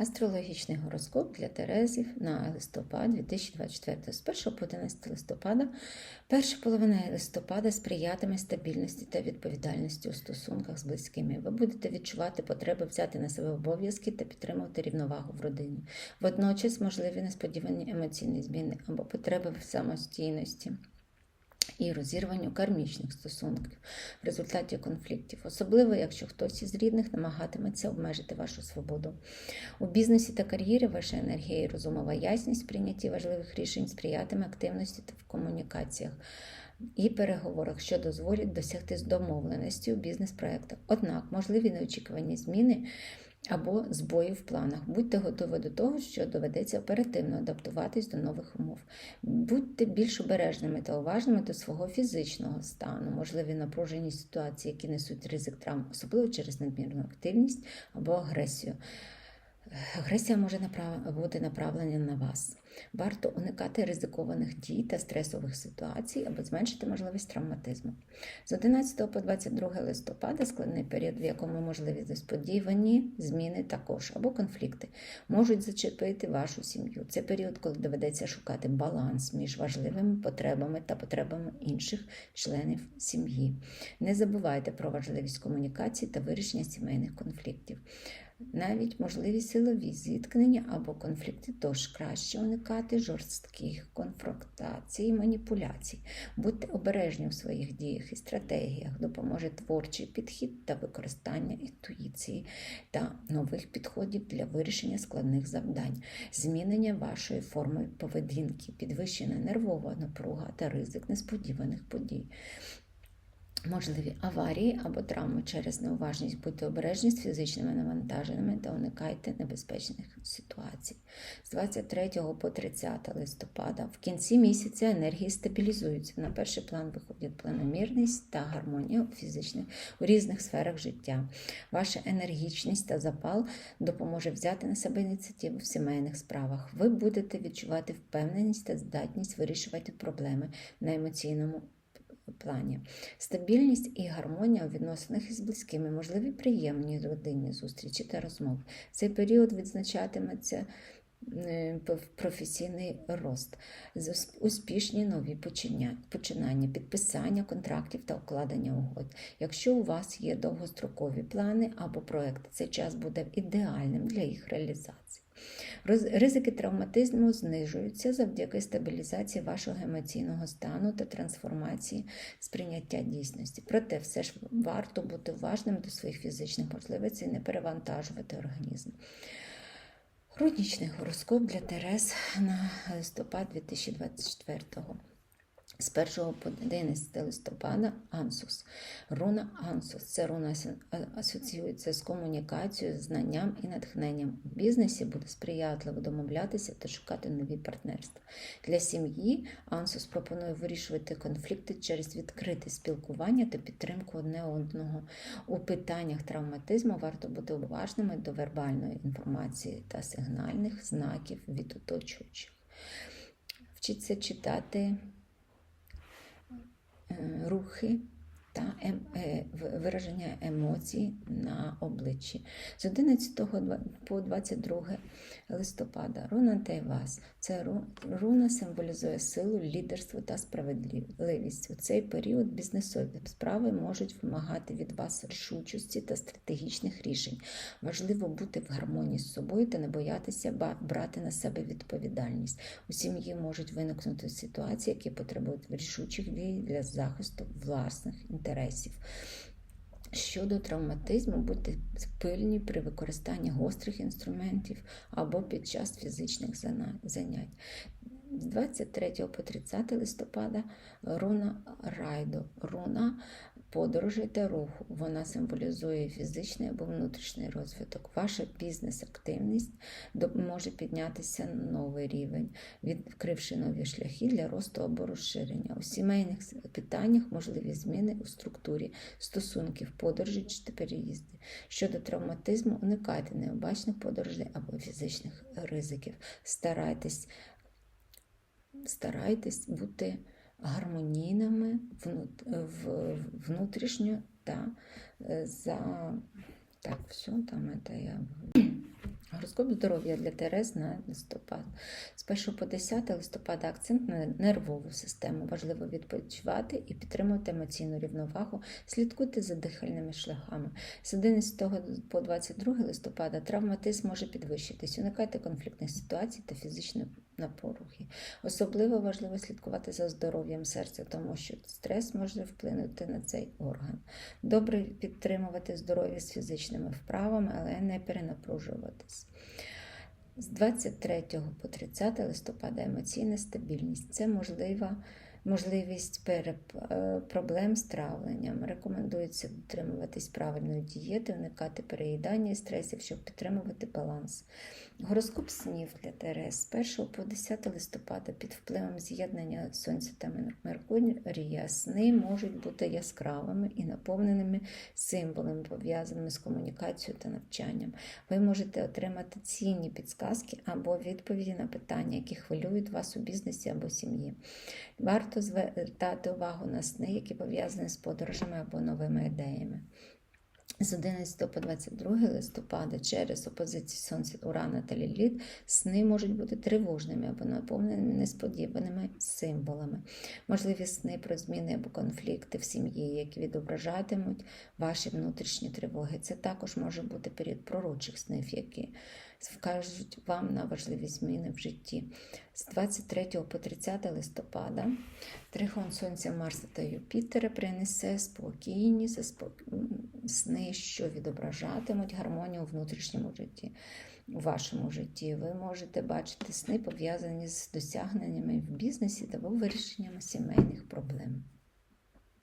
Астрологічний гороскоп для Терезів на листопад 2024 з 1 по 11 листопада. Перша половина листопада сприятиме стабільності та відповідальності у стосунках з близькими. Ви будете відчувати потреби взяти на себе обов'язки та підтримувати рівновагу в родині. Водночас можливі несподівані емоційні зміни або потреби в самостійності і розірванню кармічних стосунків в результаті конфліктів, особливо якщо хтось із рідних намагатиметься обмежити вашу свободу. У бізнесі та кар'єрі ваша енергія і розумова ясність в прийнятті важливих рішень сприятиме активності та в комунікаціях. І переговорах, що дозволять досягти домовленості у бізнес-проектах. Однак можливі неочікувані зміни або збої в планах. Будьте готові до того, що доведеться оперативно адаптуватись до нових умов. Будьте більш обережними та уважними до свого фізичного стану, можливі напружені ситуації, які несуть ризик травм, особливо через надмірну активність або агресію. Агресія може бути направлена на вас. Варто уникати ризикованих дій та стресових ситуацій, аби зменшити можливість травматизму. З 11 по 22 листопада складний період, в якому можливі несподівані зміни також або конфлікти, можуть зачепити вашу сім'ю. Це період, коли доведеться шукати баланс між важливими потребами та потребами інших членів сім'ї. Не забувайте про важливість комунікації та вирішення сімейних конфліктів. Навіть можливі силові зіткнення або конфлікти, тож краще уникати жорстких конфронтацій і маніпуляцій. Будьте обережні у своїх діях і стратегіях, допоможе творчий підхід та використання інтуїції та нових підходів для вирішення складних завдань, змінення вашої форми поведінки, підвищена нервова напруга та ризик несподіваних подій. Можливі аварії або травми через неуважність, будьте обережні з фізичними навантаженнями та уникайте небезпечних ситуацій. З 23 по 30 листопада в кінці місяця енергії стабілізуються. На перший план виходять планомірність та гармонія у фізичних у різних сферах життя. Ваша енергічність та запал допоможе взяти на себе ініціативу в сімейних справах. Ви будете відчувати впевненість та здатність вирішувати проблеми на емоційному плані. Стабільність і гармонія у відносинах із близькими, можливі приємні родинні зустрічі та розмови. Цей період відзначатиметься е, професійний рост, успішні нові починання, підписання контрактів та укладення угод. Якщо у вас є довгострокові плани або проекти, цей час буде ідеальним для їх реалізації. Ризики травматизму знижуються завдяки стабілізації вашого емоційного стану та трансформації сприйняття дійсності. Проте все ж варто бути уважним до своїх фізичних можливостей і не перевантажувати організм. Хронічний гороскоп для Терез на листопад 2024 року. З 1 по 11 листопада Ансус. Руна Ансус. Це руна асоціюється з комунікацією, знанням і натхненням. У бізнесі буде сприятливо домовлятися та шукати нові партнерства. Для сім'ї Ансус пропонує вирішувати конфлікти через відкрите спілкування та підтримку одне одного. У питаннях травматизму варто бути уважними до вербальної інформації та сигнальних знаків від оточуючих. Вчиться читати рухи та ем, е, вираження емоцій на обличчі. З 11 по 22 листопада руна Тайвас. Це руна символізує силу, лідерство та справедливість. У цей період бізнесові справи можуть вимагати від вас рішучості та стратегічних рішень. Важливо бути в гармонії з собою та не боятися брати на себе відповідальність. У сім'ї можуть виникнути ситуації, які потребують рішучих дій для захисту власних інтересів. Щодо травматизму, будьте пильні при використанні гострих інструментів або під час фізичних занять. З 23 по 30 листопада руна райду, руна подорожей та руху. Вона символізує фізичний або внутрішній розвиток. Ваша бізнес-активність може піднятися на новий рівень, відкривши нові шляхи для росту або розширення. У сімейних питаннях можливі зміни у структурі стосунків, подорожі чи переїзди. Щодо травматизму, уникайте необачних подорожей або фізичних ризиків. Старайтесь старайтесь бути гармонійними внутрішньо та е, за так, все, там це я Гороскоп здоров'я для Терез на листопад. З 1 по 10 листопада акцент на нервову систему. Важливо відпочивати і підтримувати емоційну рівновагу, слідкуйте за дихальними шляхами. З 11 по 22 листопада травматизм може підвищитись. Уникайте конфліктних ситуацій та фізичної напорухи. Особливо важливо слідкувати за здоров'ям серця, тому що стрес може вплинути на цей орган. Добре підтримувати здоров'я з фізичними вправами, але не перенапружуватись. З 23 по 30 листопада емоційна стабільність це можлива. Можливість переп... е, проблем з травленням. Рекомендується дотримуватись правильної дієти, уникати переїдання і стресів, щоб підтримувати баланс. Гороскоп снів для ТРС з 1 по 10 листопада під впливом з'єднання Сонця та Мер- Меркурія сни можуть бути яскравими і наповненими символами, пов'язаними з комунікацією та навчанням. Ви можете отримати цінні підсказки або відповіді на питання, які хвилюють вас у бізнесі або сім'ї. Варто звертати увагу на сни, які пов'язані з подорожами або новими ідеями. З 11 по 22 листопада через опозиції Сонця, Урана та Ліліт сни можуть бути тривожними або наповненими несподіваними символами. Можливі сни про зміни або конфлікти в сім'ї, які відображатимуть ваші внутрішні тривоги. Це також може бути період пророчих снів, які вкажуть вам на важливі зміни в житті. З 23 по 30 листопада Трихон Сонця, Марса та Юпітера принесе спокійні заспок- сни, що відображатимуть гармонію у внутрішньому житті. У вашому житті ви можете бачити сни, пов'язані з досягненнями в бізнесі та вирішеннями сімейних проблем.